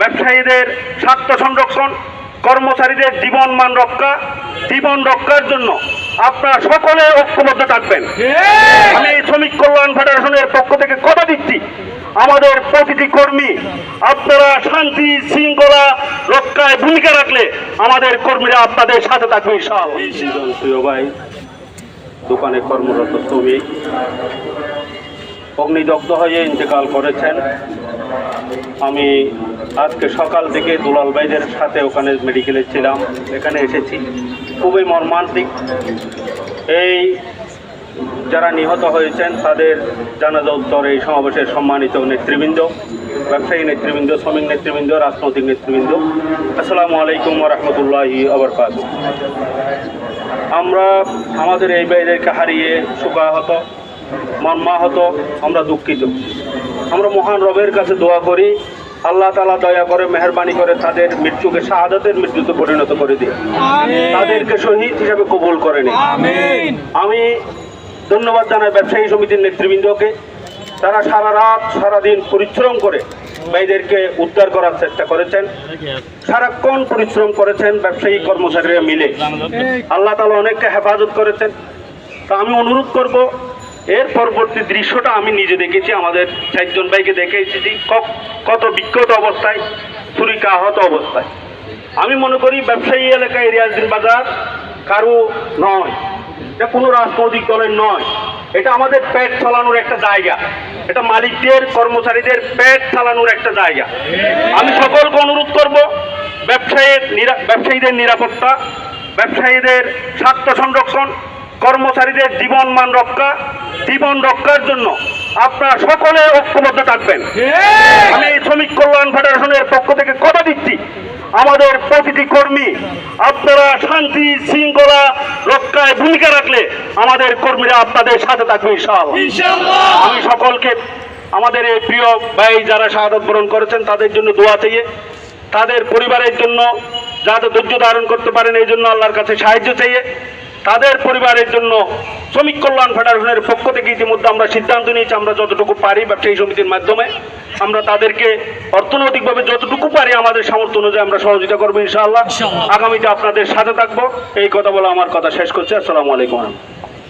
ব্যবসায়ীদের স্বার্থ সংরক্ষণ কর্মচারীদের জীবন মান রক্ষা জীবন রক্ষার জন্য আপনারা সকলে ঐক্যবদ্ধ থাকবেন। আমি শ্রমিক কল্যাণ ফেডারেশনের পক্ষ থেকে কথা দিচ্ছি। আমাদের প্রতিটি কর্মী আপনারা শান্তি শৃঙ্খলা রক্ষায় ভূমিকা রাখলে আমাদের কর্মীরা আপনাদের সাথে থাকবে প্রিয় ভাই দোকানে কর্মরত শ্রমিক অগ্নিদগ্ধ হয়ে ইন্তেকাল করেছেন। আমি আজকে সকাল থেকে দুলাল ভাইদের সাথে ওখানে মেডিকেলে ছিলাম, এখানে এসেছি। খুবই মর্মান্তিক। এই যারা নিহত হয়েছেন, তাদের জানাজা উত্তর এই সমাবেশের সম্মানিত নেতৃবৃন্দ, ব্যবসায়ী নেতৃবৃন্দ, শ্রমিক নেতৃবৃন্দ, রাজনৈতিক নেতৃবৃন্দ, আসসালামু আলাইকুম রহমতুল্লাহি আবরকাত আমরা আমাদের এই ভাইদেরকে হারিয়ে শোকাহত মর্মাহত, আমরা দুঃখিত। আমরা মহান রবের কাছে দোয়া করি। আল্লাহ তালা দয়া করে মেহরবানি করে তাদের মৃত্যুকে শাহাদাতের মৃত্যুতে পরিণত করে দিই তাদেরকে শহীদ হিসাবে কবুল করে নিই আমি ধন্যবাদ জানাই ব্যবসায়ী সমিতির নেতৃবৃন্দকে। তারা সারা রাত সারাদিন পরিশ্রম করে ভাইদেরকে উদ্ধার করার চেষ্টা করেছেন। সারাক্ষণ পরিশ্রম করেছেন ব্যবসায়ী কর্মচারীরা মিলে। আল্লাহ তালা অনেককে হেফাজত করেছেন। তা আমি অনুরোধ করব এর পরবর্তী দৃশ্যটা আমি নিজে দেখেছি, আমাদের চারজন ভাইকে দেখে এসেছি কত বিক্ষত অবস্থায় ছুরিকা আহত অবস্থায়। আমি মনে করি ব্যবসায়ী এলাকায় রিয়াজদিন বাজার কারও নয়, এটা কোনো রাজনৈতিক দলের নয়। এটা আমাদের পেট চালানোর একটা জায়গা। এটা মালিকদের, কর্মচারীদের পেট চালানোর একটা জায়গা। আমি সকলকে অনুরোধ করব, ব্যবসায়ীর ব্যবসায়ীদের নিরাপত্তা, ব্যবসায়ীদের স্বার্থ সংরক্ষণ কর্মচারীদের জীবন মান রক্ষা জীবন রক্ষার জন্য আপনারা সকলে ঐক্যবদ্ধ থাকবেন। আমি এই শ্রমিক কল্যাণ ফেডারেশনের পক্ষ থেকে কথা দিচ্ছি। আমাদের প্রতিটি কর্মী আপনারা শান্তি শৃঙ্খলা রক্ষায় ভূমিকা রাখলে আমাদের কর্মীরা আপনাদের সাথে থাকবে আমি সকলকে আমাদের এই প্রিয় ভাই যারা শাহাদত বরণ করেছেন তাদের জন্য দোয়া চাইয়ে তাদের পরিবারের জন্য যাতে ধৈর্য ধারণ করতে পারেন এই জন্য আল্লাহর কাছে সাহায্য চাইয়ে তাদের পরিবারের জন্য শ্রমিক কল্যাণ ফেডারেশনের পক্ষ থেকে ইতিমধ্যে আমরা সিদ্ধান্ত নিয়েছি আমরা যতটুকু পারি ব্যবসায়ী সমিতির মাধ্যমে। আমরা তাদেরকে অর্থনৈতিকভাবে যতটুকু পারি আমাদের সামর্থ্য অনুযায়ী আমরা সহযোগিতা করব ইনশাআল্লাহ। ইনশাআল্লাহ। আগামীতে আপনাদের সাথে থাকব। এই কথা বলে আমার কথা শেষ করছি। আসসালামু আলাইকুম।